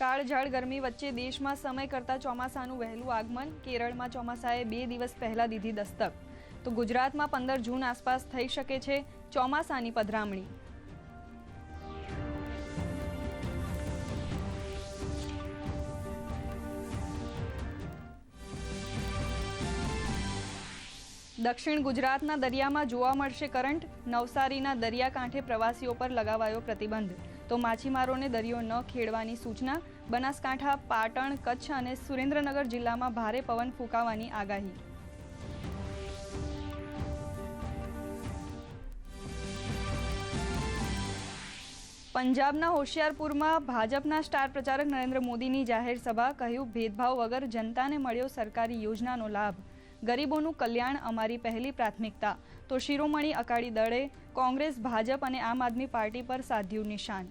કાળઝાળ ગરમી વચ્ચે દેશમાં સમય કરતાં ચોમાસાનું વહેલું આગમન. કેરળમાં ચોમાસાએ બે દિવસ પહેલા દીધી દસ્તક. તો ગુજરાતમાં પંદર જૂન આસપાસ થઈ શકે છે ચોમાસાની પધરામણી. દક્ષિણ ગુજરાતના દરિયામાં જોવા મળશે કરંટ. નવસારીના દરિયાકાંઠે પ્રવાસીઓ પર લગાવાયો પ્રતિબંધ. તો માછીમારોને દરિયો ન ખેડવાની સૂચના, બનાસકાંઠા, પાટણ, કચ્છ અને સુરેન્દ્રનગર જિલ્લામાં ભારે પવન ફૂંકાવાની આગાહી. પંજાબના હોશિયારપુરમાં ભાજપના સ્ટાર પ્રચારક નરેન્દ્ર મોદીની જાહેર સભા, કહ્યું, ભેદભાવ વગર જનતાને મળ્યો સરકારી યોજનાનો લાભ. ગરીબોનું કલ્યાણ અમારી પહેલી પ્રાથમિકતા. તો શિરોમણી અકાળી દળે કોંગ્રેસ, ભાજપ અને આમ આદમી પાર્ટી પર સાધ્યું નિશાન.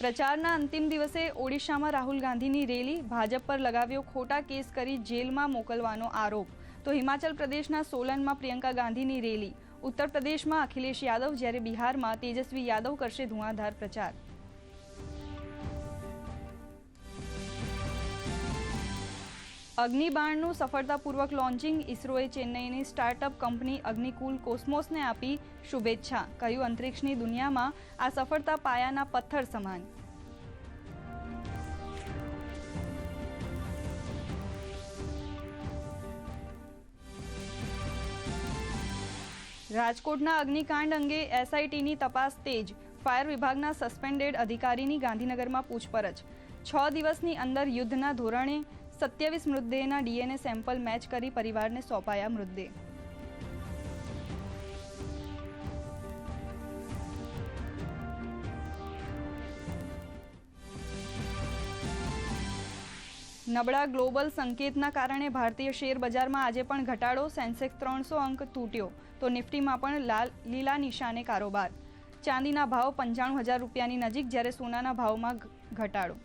પ્રચારના અંતિમ દિવસે ઓડિશામાં રાહુલ ગાંધીની રેલી ભાજપ પર લગાવ્યો ખોટા કેસ કરી જેલમાં મોકલવાનો આરોપ. તો હિમાચલ પ્રદેશના સોલનમાં પ્રિયંકા ગાંધીની રેલી. ઉત્તર પ્રદેશમાં અખિલેશ યાદવ જ્યારે બિહારમાં તેજસ્વી યાદવ કરશે ધુઆંધાર પ્રચાર. અગ્નિબાણનું સફળતાપૂર્વક લોન્ચિંગ ઇસરોએ ચેન્નઈની સ્ટાર્ટઅપ કંપની અગ્નિકુલ કોસ્મોસને આપી શુભેચ્છા. કહ્યું, અંતરિક્ષની દુનિયામાં આ સફળતા પાયાના પથ્થર સમાન. રાજકોટના અગ્નિકાંડ અંગે એસઆઈટીની તપાસ તેજ. ફાયર વિભાગના સસ્પેન્ડેડ અધિકારીની ગાંધીનગરમાં પૂછપરછ. છ દિવસની અંદર યુદ્ધના ધોરણે સત્યાવીસ મૃતદેહના ડીએનએ સેમ્પલ મેચ કરી પરિવારને સોંપાયા મૃતદેહ. નબળા ગ્લોબલ સંકેતના કારણે ભારતીય શેર બજારમાં આજે પણ ઘટાડો, સેન્સેક્સ ત્રણસો અંક તૂટ્યો, તો નિફ્ટીમાં પણ લાલ, લીલા નિશાને કારોબાર. ચાંદીના ભાવ પંચાણું હજાર રૂપિયાની નજીક, જ્યારે સોનાના ભાવમાં ઘટાડો.